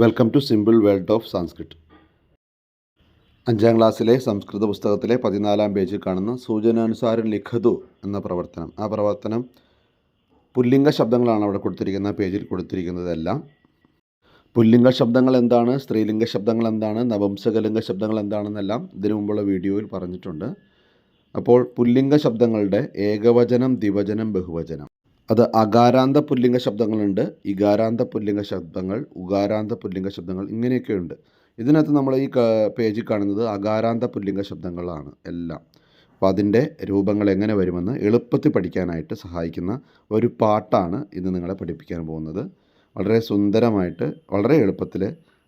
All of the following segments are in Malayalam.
Welcome to simple world of Sanskrit അഞ്ചാം ക്ലാസ്സിലെ സംസ്കൃത പുസ്തകത്തിലെ പതിനാലാം പേജിൽ കാണുന്ന സൂചനാനുസാരം ലിഖതു എന്ന പ്രവർത്തനം. ആ പ്രവർത്തനം പുല്ലിംഗ ശബ്ദങ്ങളാണ് അവിടെ കൊടുത്തിരിക്കുന്ന പേജിൽ കൊടുത്തിരിക്കുന്നതെല്ലാം. പുല്ലിംഗ ശബ്ദങ്ങൾ എന്താണ്? സ്ത്രീലിംഗ ശബ്ദങ്ങൾ എന്താണ്? നപുംസകലിംഗ ശബ്ദങ്ങൾ എന്താണെന്നെല്ലാം ഇതിനു മുമ്പുള്ള വീഡിയോയിൽ പറഞ്ഞിട്ടുണ്ട്. അപ്പോൾ പുല്ലിംഗ ശബ്ദങ്ങളുടെ ഏകവചനം ദ്വിവചനം ബഹുവചനം. അത് അകാരാന്ത പുല്ലിംഗ ശബ്ദങ്ങളുണ്ട് ഇകാരാന്ത പുല്ലിംഗ ശബ്ദങ്ങൾ ഉകാരാന്ത പുല്ലിംഗ ശബ്ദങ്ങൾ ഇങ്ങനെയൊക്കെയുണ്ട്. ഇതിനകത്ത് നമ്മൾ ഈ പേജിൽ കാണുന്നത് അകാരാന്ത പുല്ലിംഗ ശബ്ദങ്ങളാണ് എല്ലാം. അപ്പോൾ അതിന്റെ രൂപങ്ങൾ എങ്ങനെ വരുമെന്ന് എളുപ്പത്തിൽ പഠിക്കാനായിട്ട് സഹായിക്കുന്ന ഒരു പാട്ടാണ് ഇന്ന് നിങ്ങളെ പഠിപ്പിക്കാൻ പോകുന്നത്. വളരെ സുന്ദരമായിട്ട് വളരെ എളുപ്പത്തിൽ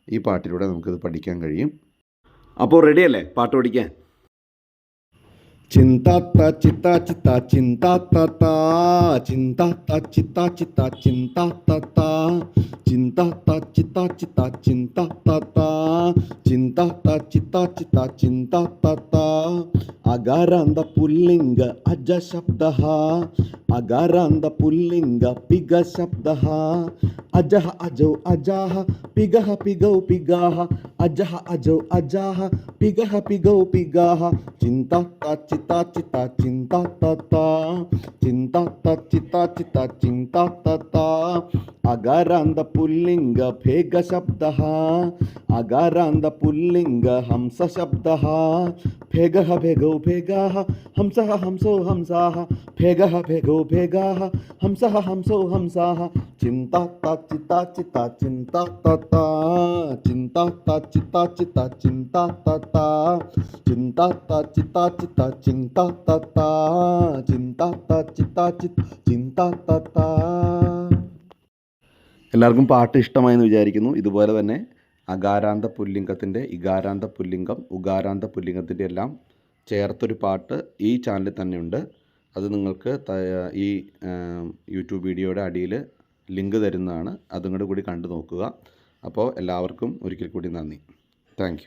ഈ പാട്ടിലൂടെ നമുക്കിത് പഠിക്കാൻ കഴിയും. അപ്പോൾ റെഡിയല്ലേ പാട്ട് പഠിക്കാൻ? চিন্তা তা চিতা চিতা চিন্তা তা তা চিন্তা তা চিতা চিতা চিন্তা তা তা চিন্তা তা চিতা চিতা চিন্তা তা তা চিন্তা তা চিতা চিতা চিন্তা তা তা ಅಗಾರಾಂದ ಪುಲ್ಲಿಂಗ ಅಜ ಶಬ್ದ ಅಗಾರಾಂದ ಪುಲ್ಲಿಂಗ ಪಿಗ ಶಬ್ದ ಅಜಃ ಅಜೌ ಅಜಾಹ ಪಿಗಹ ಪಿಗೌ ಪಿಗಾಹ ಅಜಃ ಅಜೌ ಅಜಾಹ ಪಿಗಹ ಪಿಗೌ ಪಿಗಾಹ ಚಿಂತಾ ಚಿತ ಚಿತ ಚಿಂತಾ ತತ್ತ ಚಿಂತಾ ಚಿತ ಚಿತ ಚಿಂತಾ ತತ್ತ ಅಗಾರಾಂಧ ಪುಲ್ಲಿಂಗ ಭೇಗ ಶಬ್ದ ಅಗಾರಾಂಧ ಪುಲ್ಲಿಂಗ ಹಂಸ ಶಬ್ದ ಭೇಗ ಭೇಗೌ ಭೇಗಾ ಹಂಸ ಹಂಸೋ ಹಂಸಾ ಭೇಗ ಭೇಗೌ ಭೇಗಾ ಹಂಸ ಹಂಸೋ ಹಂಸಾ ಚಿಂತಾ ಚಿತಾ ಚಿತಾ ಚಿಂತಾ ತತ ಚಿಂತಾ ಚಿತಾ ಚಿತಾ ಚಿಂತಾ ತತ ಚಿಂತಾ ಚಿತಾ ಚಿತಾ ಚಿಂತಾ ತತ ಚಿಂತಾ ಚಿತಾ ಚಿತ್ ಚಿಂತಾ ತತ എല്ലാവർക്കും പാട്ട് ഇഷ്ടമായെന്ന് വിചാരിക്കുന്നു. ഇതുപോലെ തന്നെ അകാരാന്ത പുല്ലിംഗത്തിന്റെ ഇകാരാന്ത പുല്ലിംഗം ഉകാരാന്ത പുല്ലിംഗത്തിന്റെ എല്ലാം ചേർത്തൊരു പാട്ട് ഈ ചാനലിൽ തന്നെയുണ്ട്. അത് നിങ്ങൾക്ക് ഈ യൂട്യൂബ് വീഡിയോയുടെ അടിയിൽ ലിങ്ക് തരുന്നതാണ്. അതും കൂടി കണ്ടു നോക്കുക. അപ്പോൾ എല്ലാവർക്കും ഒരിക്കൽ കൂടി നന്ദി. താങ്ക്